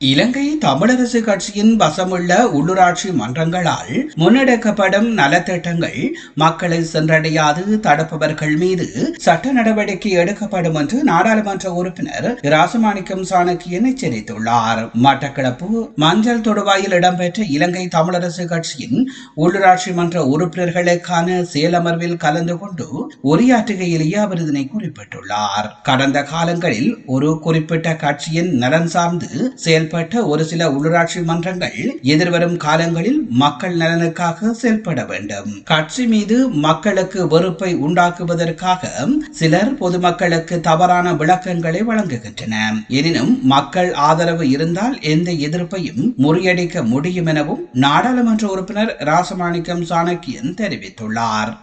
இலங்கை தமிழரசு கட்சியின் வசமுள்ள உள்ளூராட்சி மன்றங்களால் முன்னெடுக்கப்படும் நலத்திட்டங்கள் மக்களை சென்றடையாது தடுப்பவர்கள் மீது சட்ட நடவடிக்கை எடுக்கப்படும் என்று நாடாளுமன்ற உறுப்பினர் ராசமாணிக்கம் சாணக்கியன் எச்சரித்துள்ளார். மட்டக்களப்பு மஞ்சள் தொடுவாயில் இடம்பெற்ற இலங்கை தமிழரசு கட்சியின் உள்ளூராட்சி மன்ற உறுப்பினர்களுக்கான செயலமர்வில் கலந்து கொண்டு உரையாற்றுகையிலேயே அவர் இதனை குறிப்பிட்டுள்ளார். கடந்த காலங்களில் ஒரு குறிப்பிட்ட கட்சியின் நலன் சார்ந்து செயல் செயல்பட்ட ஒரு சில உள்ளூராட்சி மன்றங்கள் எதிர்வரும் காலங்களில் மக்கள் நலனுக்காக செயல்பட வேண்டும். கட்சி மீது மக்களுக்கு வெறுப்பை உண்டாக்குவதற்காக சிலர் பொதுமக்களுக்கு தவறான விளக்கங்களை வழங்குகின்றன. எனினும் மக்கள் ஆதரவு இருந்தால் எந்த எதிர்ப்பையும் முறியடிக்க முடியும் எனவும் நாடாளுமன்ற உறுப்பினர் ராசமாணிக்கம் சாணக்கியன் தெரிவித்துள்ளார்.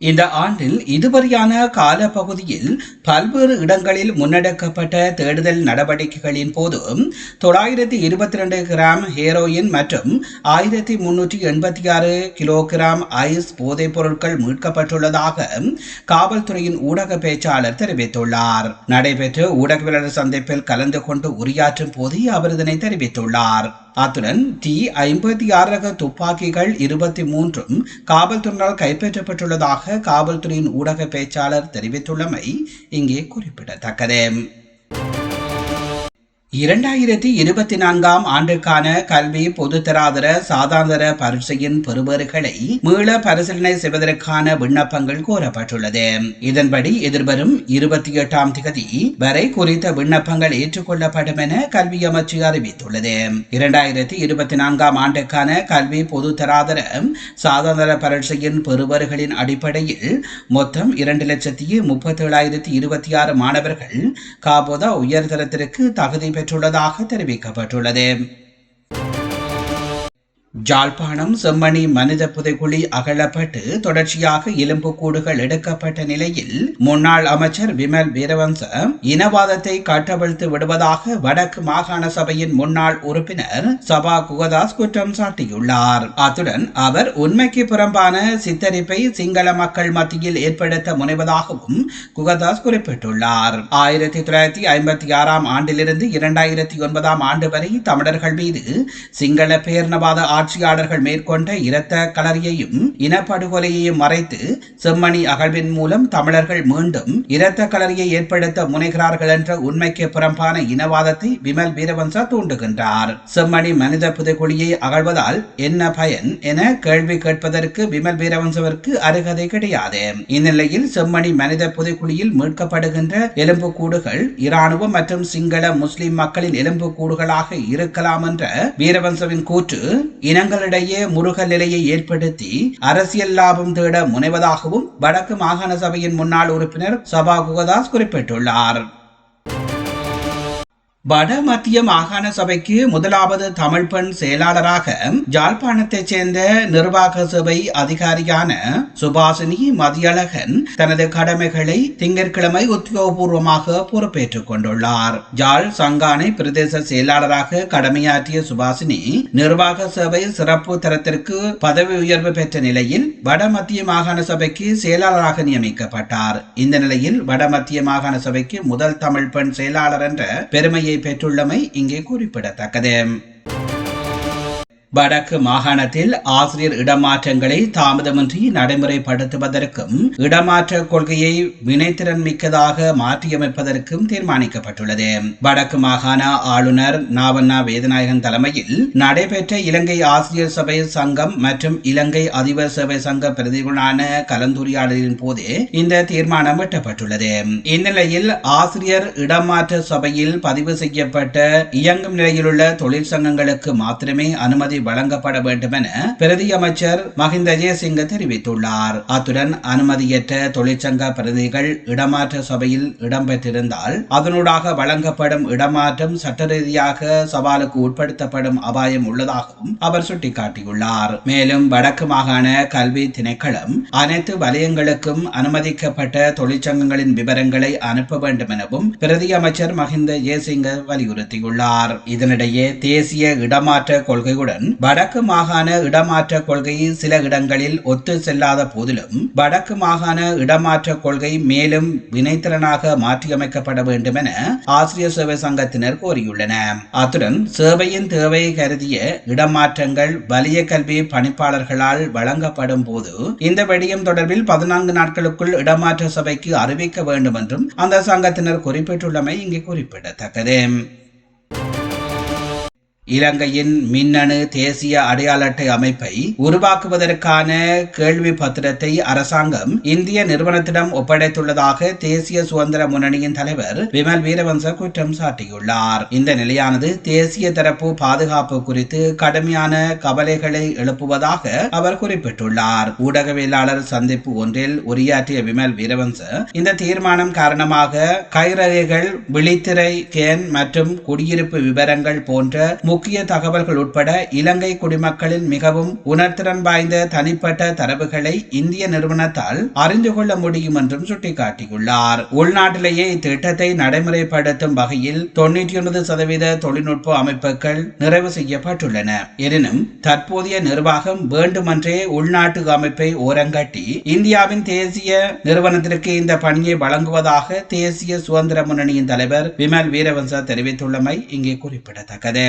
இந்த ஆண்டில் இதுவரையான காலப்பகுதியில் பல்வேறு இடங்களில் முன்னெடுக்கப்பட்ட தேடுதல் நடவடிக்கைகளின் போது தொள்ளாயிரத்தி இருபத்தி ரெண்டு கிராம் ஹேரோயின் மற்றும் ஆயிரத்தி முன்னூற்றி எண்பத்தி ஆறு கிலோகிராம் ஐஸ் போதைப் பொருட்கள் மீட்கப்பட்டுள்ளதாக காவல்துறையின் ஊடக பேச்சாளர் தெரிவித்துள்ளார். நடைபெற்ற ஊடகவியலாளர் சந்திப்பில் கலந்து கொண்டு உரையாற்றும் போதே அவர் இதனை தெரிவித்துள்ளார். அத்துடன் டி ஐம்பத்தி ஆறு ரக துப்பாக்கிகள் இருபத்தி மூன்றும் காவல்துறையினால் கைப்பற்றப்பட்டுள்ளதாக காவல்துறையின் ஊடக பேச்சாளர் தெரிவித்துள்ளமை இங்கே குறிப்பிடத்தக்கது. இரண்டாயிரத்தி இருபத்தி நான்காம் ஆண்டுக்கான கல்வி பொதுத்தராதர சாதாரண பரீட்சையின் பெறுபர்களை மீள பரிசீலனை செய்வதற்கான விண்ணப்பங்கள் கோரப்பட்டுள்ளது. இதன்படி எதிர்வரும் இருபத்தி எட்டாம் திகதி வரை குறித்த விண்ணப்பங்கள் ஏற்றுக்கொள்ளப்படும் என கல்வி அமைச்சு அறிவித்துள்ளது. இரண்டாயிரத்தி இருபத்தி நான்காம் ஆண்டுக்கான கல்வி பொதுத்தராதர சாதாரண பரீட்சையின் பெறுபர்களின் அடிப்படையில் மொத்தம் இரண்டு லட்சத்தி முப்பத்தி ஏழாயிரத்தி இருபத்தி ஆறு மாணவர்கள் காபோதா உயர்தரத்திற்கு தகுதி பெற்றுள்ளதாக தெரிவிக்கப்பட்டுள்ளது. ஜாழ்ப்பாணம் செம்மணி மனித புதைக்குழி அகழப்பட்டு தொடர்ச்சியாக எலும்புக்கூடுகள் எடுக்கப்பட்ட நிலையில் முன்னாள் அமைச்சர் விமல் வீரவன்ச இனவாதத்தை கட்டவிழ்த்து விடுவதாக வடக்கு மாகாண சபையின் முன்னாள் உறுப்பினர் சபா குகதாஸ் குற்றம் சாட்டியுள்ளார். அத்துடன் அவர் உண்மைக்கு புறம்பான சித்தரிப்பை சிங்கள மக்கள் மத்தியில் ஏற்படுத்த முனைவதாகவும் குகதாஸ் குறிப்பிட்டுள்ளார். ஆயிரத்தி தொள்ளாயிரத்தி ஐம்பத்தி ஆறாம் ஆண்டிலிருந்து இரண்டாயிரத்தி ஒன்பதாம் ஆண்டு வரை தமிழர்கள் மீது சிங்கள பேர்ணவாத ஆட்சியாளர்கள் மேற்கொண்ட இரத்த களரியையும் இனப்படுகொலையையும் மறைத்து செம்மணி அகழ்வின் மூலம் தமிழர்கள் மீண்டும் இரத்த களரியை ஏற்படுத்த முனைகிறார்கள் என்ற உண்மைக்கு புறம்பான இனவாதத்தை விமல் வீரவன்சா தூண்டுகின்றார். செம்மணி மனித புதைக்குழியை அகழ்வதால் என்ன பயன் என கேள்வி கேட்பதற்கு விமல் வீரவன்சவிற்கு அருகதை கிடையாது. இந்நிலையில் செம்மணி மனித புதைக்குழியில் மீட்கப்படுகின்ற எலும்பு கூடுகள் இராணுவம் மற்றும் சிங்கள முஸ்லிம் மக்களின் எலும்பு கூடுகளாக இருக்கலாம் என்ற வீரவன்சவின் கூற்று இன இனங்களிடையே முருக நிலையை ஏற்படுத்தி அரசியல் லாபம் தேட முனைவதாகவும் வடக்கு மாகாண சபையின் முன்னாள் உறுப்பினர் சபா குகதாஸ் குறிப்பிட்டுள்ளார். வட மத்திய மாகாண சபைக்கு முதலாவது தமிழ் பெண் செயலாளராக ஜாழ்ப்பாணத்தைச் சேர்ந்த நிர்வாக சபை அதிகாரியான சுபாசினி மதியழகன் தனது கடமைகளை திங்கட்கிழமை உத்தியோகபூர்வமாக பொறுப்பேற்றுக் கொண்டுள்ளார். ஜாழ் சங்கானை பிரதேச செயலாளராக கடமையாற்றிய சுபாசினி நிர்வாக சபை சிறப்பு தரத்திற்கு பதவி உயர்வு பெற்ற நிலையில் வட மத்திய மாகாண சபைக்கு செயலாளராக நியமிக்கப்பட்டார். இந்த நிலையில் வட மத்திய மாகாண சபைக்கு முதல் தமிழ் பெண் செயலாளர் என்ற பெருமையை பெற்றுள்ளமை இங்கே குறிப்பிடத்தக்கது. வடக்கு மாகாணத்தில் ஆசிரியர் இடமாற்றங்களை தாமதமின்றி நடைமுறைப்படுத்துவதற்கும் இடமாற்ற கொள்கையை வினைத்திறன் மிக்கதாக மாற்றியமைப்பதற்கும் தீர்மானிக்கப்பட்டுள்ளது. வடக்கு மாகாண ஆளுநர் நாவண்ணா வேதநாயகன் தலைமையில் நடைபெற்ற இலங்கை ஆசிரியர் சபை சங்கம் மற்றும் இலங்கை அதிபர் சபை சங்க பிரதிகளான கலந்துரையாடலின் போது இந்த தீர்மானம் எட்டப்பட்டுள்ளது. இந்நிலையில் ஆசிரியர் இடமாற்ற சபையில் பதிவு செய்யப்பட்ட இயங்கும் நிலையிலுள்ள தொழிற்சங்கங்களுக்கு மாத்திரமே அனுமதி வழங்கப்பட வேண்டும் என பிரதி அமைச்சர் மஹிந்த ஜெயசிங்க தெரிவித்துள்ளார். அத்துடன் அனுமதியற்ற தொழிற்சங்க பிரதிகள் இடமாற்ற சபையில் இடம்பெற்றிருந்தால் அதனூடாக வழங்கப்படும் இடமாற்றம் சட்ட ரீதியாக சவாலுக்கு உட்படுத்தப்படும் அபாயம் உள்ளதாகவும் அவர் சுட்டிக்காட்டியுள்ளார். மேலும் வடக்கு மாகாண கல்வி திணைக்களம் அனைத்து வலயங்களுக்கும் அனுமதிக்கப்பட்ட தொழிற்சங்கங்களின் விவரங்களை அனுப்ப வேண்டும் எனவும் பிரதி அமைச்சர் மஹிந்த ஜெயசிங்க வலியுறுத்தியுள்ளார். இதனிடையே தேசிய இடமாற்ற கொள்கையுடன் வடக்கு மாகாண இடமாற்ற கொள்கை சில இடங்களில் ஒத்து செல்லாத போதிலும் வடக்கு மாகாண இடமாற்ற கொள்கை மேலும் வினைத்திறனாக மாற்றியமைக்கப்பட வேண்டும் என ஆசிரியர் சேவை சங்கத்தினர் கோரியுள்ளனர். அத்துடன் சேவையின் தேவை கருதிய இடமாற்றங்கள் வலிய கல்வி பணிப்பாளர்களால் வழங்கப்படும் போது இந்த விடயம் தொடர்பில் பதினான்கு நாட்களுக்குள் இடமாற்ற சபைக்கு அறிவிக்க வேண்டும் என்றும் அந்த சங்கத்தினர் குறிப்பிட்டுள்ளமை இங்கே குறிப்பிடத்தக்கது. இலங்கையின் மின்னணு தேசிய அடையாள அட்டை அமைப்பை உருவாக்குவதற்கான கேள்வி பத்திரத்தை அரசாங்கம் இந்திய நிறுவனத்திடம் ஒப்படைத்துள்ளதாக தேசிய சுதந்திர முன்னணியின் தலைவர் விமல் வீரவன்ச குற்றம் சாட்டியுள்ளார். இந்த நிலையானது தேசிய தரப்பு பாதுகாப்பு குறித்து கடுமையான கவலைகளை எழுப்புவதாக அவர் குறிப்பிட்டுள்ளார். ஊடகவியலாளர் சந்திப்பு ஒன்றில் உரையாற்றிய விமல் வீரவன்ச இந்த தீர்மானம் காரணமாக கைரகைகள் விழித்திரை கேன் மற்றும் குடியிருப்பு விவரங்கள் போன்ற முக்கிய தகவல்கள் உட்பட இலங்கை குடிமக்களின் மிகவும் உணர்திறன் வாய்ந்த தனிப்பட்ட தரவுகளை இந்திய நிறுவனத்தால் அறிந்து கொள்ள முடியும் என்றும் சுட்டிக்காட்டியுள்ளார். உள்நாட்டிலேயே இத்திட்டத்தை நடைமுறைப்படுத்தும் வகையில் தொன்னூற்றி ஒன்பது சதவீத தொழில்நுட்ப அமைப்புகள் நிறைவு செய்யப்பட்டுள்ளன. எனினும் தற்போதைய நிர்வாகம் வேண்டுமென்றே உள்நாட்டு அமைப்பை ஓரங்கட்டி இந்தியாவின் தேசிய நிறுவனத்திற்கு இந்த பணியை வழங்குவதாக தேசிய சுதந்திர முன்னணியின் தலைவர் விமல் வீரவன்சா தெரிவித்துள்ளமை இங்கே குறிப்பிடத்தக்கது.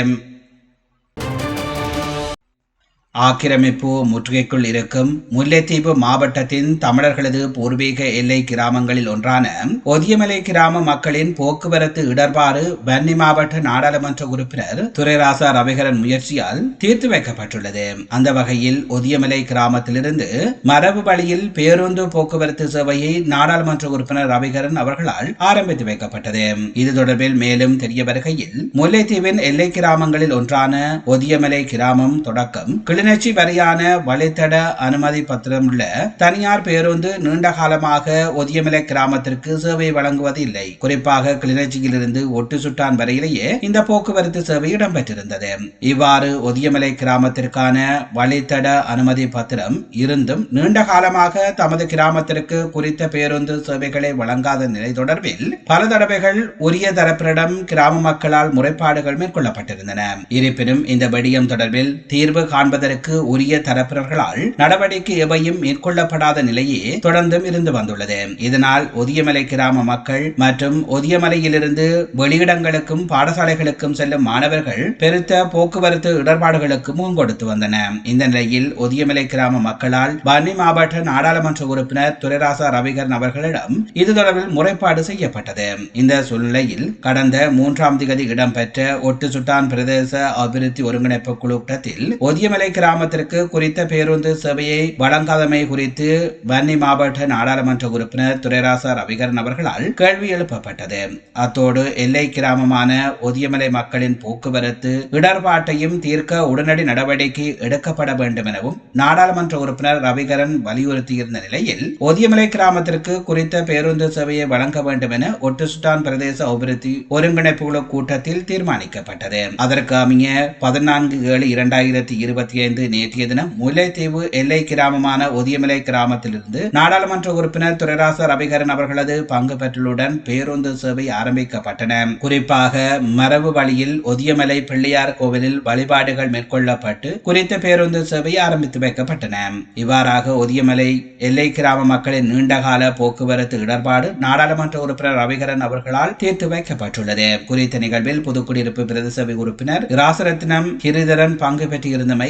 ஆக்கிரமிப்பு முற்றுகைக்குள் இருக்கும் முல்லைத்தீவு மாவட்டத்தின் தமிழர்களது பூர்வீக எல்லை கிராமங்களில் ஒன்றான ஒதியமலை கிராம மக்களின் போக்குவரத்து இடர்பாடு வன்னி மாவட்ட நாடாளுமன்ற உறுப்பினர் துரைராசா ரவிகரன் முயற்சியால் தீர்த்து வைக்கப்பட்டுள்ளது. அந்த வகையில் ஒதியமலை கிராமத்திலிருந்து மரபு வழியில் பேருந்து போக்குவரத்து சேவையை நாடாளுமன்ற உறுப்பினர் ரவிகரன் அவர்களால் ஆரம்பித்து வைக்கப்பட்டது. இது தொடர்பில் மேலும் தெரிய வருகையில் முல்லைத்தீவின் எல்லை கிராமங்களில் ஒன்றான ஒதியமலை கிராமம் தொடக்கம் கிளிநொச்சி வரையான வழித்தட அனுமதி பத்திரம் உள்ள தனியார் பேருந்து நீண்ட காலமாக ஒதியமலை கிராமத்திற்கு சேவை வழங்குவது இல்லை. குறிப்பாக கிளிநொச்சியிலிருந்து ஒட்டு சுட்டான் வரையிலேயே இந்த போக்குவரத்து சேவை இடம்பெற்றிருந்தது. இவ்வாறு ஒதியமலை கிராமத்திற்கான வழித்தட அனுமதி பத்திரம் இருந்தும் நீண்ட காலமாக தமது கிராமத்திற்கு குறித்த பேருந்து சேவைகளை வழங்காத நிலை தொடர்பில் பல தடவைகள் உரிய தரப்பினரிடம் கிராம மக்களால் முறைப்பாடுகள் மேற்கொள்ளப்பட்டிருந்தன. இருப்பினும் இந்த விடயம் தொடர்பில் தீர்வு காண்பதற்கு உரிய தரப்பினர்களால் நடவடிக்கை எவையும் மேற்கொள்ளப்படாத நிலையே தொடர்ந்தும் இருந்து வந்துள்ளது. இதனால் ஒதியமலை கிராம மக்கள் மற்றும் ஒதியமலையிலிருந்து வெளியிடங்களுக்கும் பாடசாலைகளுக்கும் செல்லும் மாணவர்கள் பெருத்த போக்குவரத்து இடர்பாடுகளுக்கு முன்கொடுத்து வந்தன இந்த நிலையில் ஒதியமலை கிராம மக்களால் பன்னி மாவட்ட நாடாளுமன்ற உறுப்பினர் துரைராசா ரவிகரன் அவர்களிடம் இது தொடர்பில் முறைப்பாடு செய்யப்பட்டது. இந்த சூழ்நிலையில் கடந்த மூன்றாம் திகதி இடம்பெற்ற ஒட்டு சுட்டான் பிரதேச அபிவிருத்தி ஒருங்கிணைப்பு குழு கூட்டத்தில் ஒதியமலை கிராமத்திற்கு குறித்த பேருந்து சேவையை வழங்காதமை குறித்து வன்னி மாவட்ட நாடாளுமன்ற உறுப்பினர் துரைராசா ரவிகரன் அவர்களால் கேள்வி எழுப்பப்பட்டது. அத்தோடு எல்லை கிராமமான ஒதியமலை மக்களின் போக்குவரத்து இடர்பாட்டையும் தீர்க்க உடனடி நடவடிக்கை எடுக்கப்பட வேண்டும் எனவும் நாடாளுமன்ற உறுப்பினர் ரவிகரன் வலியுறுத்தியிருந்த நிலையில் ஒதியமலை கிராமத்திற்கு குறித்த பேருந்து சேவையை வழங்க வேண்டும் என ஒட்டுசுட்டான் பிரதேச அபிவிருத்தி ஒருங்கிணைப்பு குழு கூட்டத்தில் தீர்மானிக்கப்பட்டது. அதற்கு அமைய பதினான்கு ஏழு இரண்டாயிரத்தி இருபத்தி ஐந்து நேற்றைய தினம் முல்லைத்தீவு எல்லை கிராமமான ஒதியமலை கிராமத்திலிருந்து நாடாளுமன்ற உறுப்பினர் துரைராச ரவிகரன் அவர்களது பங்கு பெற்றலுடன் பேருந்து சேவை ஆரம்பிக்கப்பட்டன. குறிப்பாக மரபு வழியில் ஒதியமலை பிள்ளையார் கோவிலில் வழிபாடுகள் மேற்கொள்ளப்பட்டு குறித்த பேருந்து சேவை ஆரம்பித்து வைக்கப்பட்டன. இவ்வாறாக ஒதியமலை எல்லை கிராம மக்களின் நீண்டகால போக்குவரத்து இடர்பாடு நாடாளுமன்ற உறுப்பினர் ரவிகரன் அவர்களால் தீர்த்து வைக்கப்பட்டுள்ளது. குறித்த நிகழ்வில் புதுக்குடியிருப்பு பிரதேசபை உறுப்பினர் ராசரத்னம் கிரிதரன் பங்கு பெற்றிருந்தமை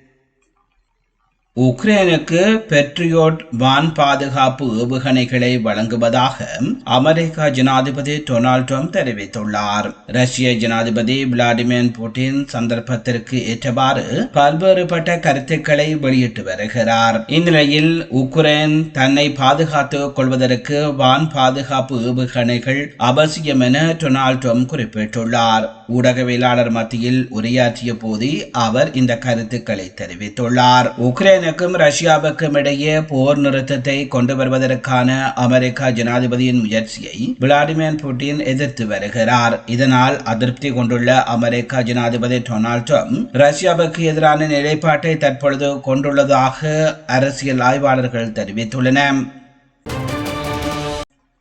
உக்ரைனுக்கு பெட்ரியோட் வான் பாதுகாப்பு ஏவுகணைகளை வழங்குவதாக அமெரிக்க ஜனாதிபதி டொனால்ட் ட்ரம்ப் தெரிவித்துள்ளார். ரஷ்ய ஜனாதிபதி விளாடிமிர் புட்டின் சந்தர்ப்பத்திற்கு ஏற்றவாறு பல்வேறுபட்ட கருத்துக்களை வெளியிட்டு வருகிறார். இந்நிலையில் உக்ரைன் தன்னை பாதுகாத்துக் கொள்வதற்கு வான் பாதுகாப்பு ஏவுகணைகள் அவசியம் என டொனால்ட் ட்ரம்ப் குறிப்பிட்டுள்ளார். ஊடகவியலாளர் மத்தியில் உரையாற்றிய போது அவர் இந்த கருத்துக்களை தெரிவித்துள்ளார். உக்ரைனுக்கும் ரஷ்யாவுக்கும் இடையே போர் நிறுத்தத்தை கொண்டு வருவதற்கான அமெரிக்க ஜனாதிபதியின் முயற்சியை விளாடிமிர் புட்டின் எதிர்த்து வருகிறார். இதனால் அதிருப்தி கொண்டுள்ள அமெரிக்க ஜனாதிபதி டொனால்ட் ட்ரம்ப் ரஷ்யாவுக்கு எதிரான நிலைப்பாட்டை தற்பொழுது கொண்டுள்ளதாக அரசியல் ஆய்வாளர்கள் தெரிவித்துள்ளனர்.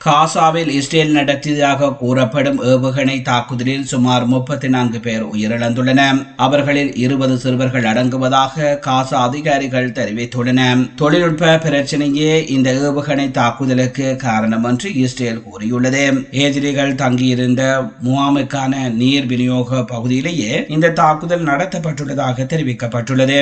காசாவில் இஸ்ரேல் நடத்தியதாக கூறப்படும் ஏவுகணை தாக்குதலில் சுமார் முப்பத்தி நான்கு பேர் உயிரிழந்துள்ளன. அவர்களில் இருபது சிறுவர்கள் அடங்குவதாக காசா அதிகாரிகள் தெரிவித்துள்ளன. தொழில்நுட்ப பிரச்சனையே இந்த ஏவுகணை தாக்குதலுக்கு காரணம் என்று இஸ்ரேல் கூறியுள்ளது. எதிரிகள் தங்கியிருந்த முகாமுக்கான நீர் விநியோக பகுதியிலேயே இந்த தாக்குதல் நடத்தப்பட்டுள்ளதாக தெரிவிக்கப்பட்டுள்ளது.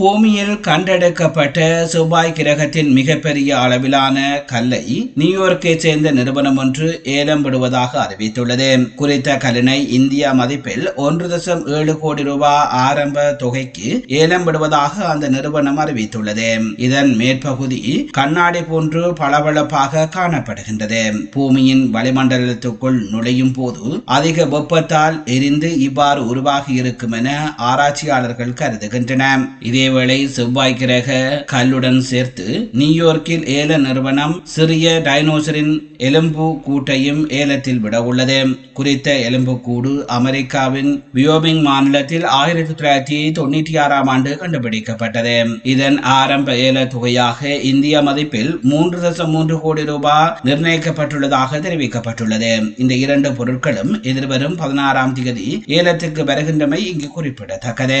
பூமியில் கண்டெடுக்கப்பட்ட செவ்வாய் கிரகத்தின் மிகப்பெரிய அளவிலான கல்லை நியூயார்க்கை சேர்ந்த நிறுவனம் ஒன்று ஏலம் விடுவதாக அறிவித்துள்ளது. குறித்த கல்லினை இந்தியா மதிப்பில் ஒன்று தசம் ஏழு கோடி ரூபாய் ஆரம்ப தொகைக்கு ஏலம் விடுவதாக அந்த நிறுவனம் அறிவித்துள்ளது. இதன் மேற்பகுதி கண்ணாடி போன்று பளபளப்பாக காணப்படுகின்றது. பூமியின் வளிமண்டலத்துக்குள் நுழையும் போது அதிக வெப்பத்தால் எரிந்து இவ்வாறு உருவாகி இருக்கும் என ஆராய்ச்சியாளர்கள் கருதுகின்றனர். இதே இதேவேளை செவ்வாய் கிரக கல்லுடன் சேர்த்து நியூயார்க்கில் ஏல நிறுவனம் சிறிய டைனோசரின் எலும்பு கூட்டையும் ஏலத்தில் விட உள்ளது. குறித்த எலும்பு கூடு அமெரிக்காவின் வியோமிங் மாநிலத்தில் ஆயிரத்தி தொள்ளாயிரத்தி தொண்ணூற்றி ஆறாம் ஆண்டு கண்டுபிடிக்கப்பட்டது. இதன் ஆரம்ப ஏல தொகையாக இந்திய மதிப்பில் மூன்று தசம் மூன்று கோடி ரூபாய் நிர்ணயிக்கப்பட்டுள்ளதாக தெரிவிக்கப்பட்டுள்ளது. இந்த இரண்டு பொருட்களும் எதிர்வரும் பதினாறாம் தேதி ஏலத்திற்கு வருகின்றமை இங்கு குறிப்பிடத்தக்கது.